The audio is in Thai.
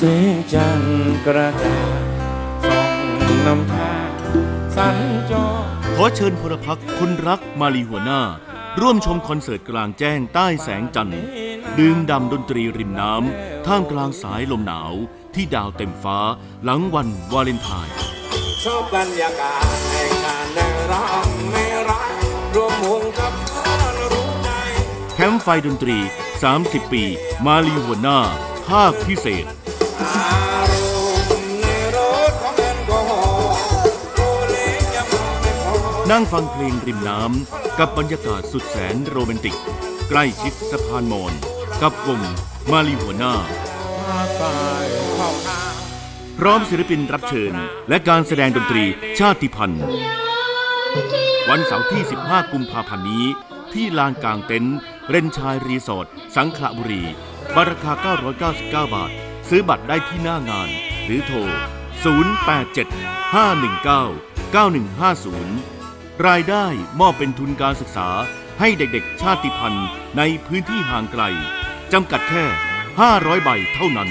แสงจันทร์กระจ่างส่องนำทางสัญจรขอเชิญพลพรรคคนรักมาลีหัวหน้า ร่วมชมคอนเสิร์ตกลางแจ้งใต้แสงจันทร์ดื่มด่ำดนตรีริมน้ำท่ามกลางสายลมหนาว ที่ดาวเต็มฟ้าหลังวันวาเลนไทน์ชอบบรรยากาศแห่งการได้รักไม่รักรวมวงกับเพื่อนรู้ใจแคมป์ไฟดนตรี 30 ปี มาลีหัวหน้าภาคพิเศษอารมณ์ในั่งฟังเพลงริมน้ำกับบรรยากาศสุดแสนโรแมนติก ใกล้ชิดสะพานมอนกับวงมาลีหัวหน้า พร้อมศิลปินรับเชิญ และการแสดงดนตรีชาติพันธุ์ วันเสาร์ที่ 15 กุมภาพันธ์นี้ ที่ลานกลางเต็นท์เรนชายรีสอร์ทสังขละบุรีบัตรราคา 999 บาท ซื้อบัตรได้ที่หน้างาน หรือโทร 087 519 9150 รายได้มอบเป็นทุนการศึกษาให้เด็กๆ ชาติพันธุ์ในพื้นที่ห่างไกล จำกัดแค่ 500 ใบเท่านั้น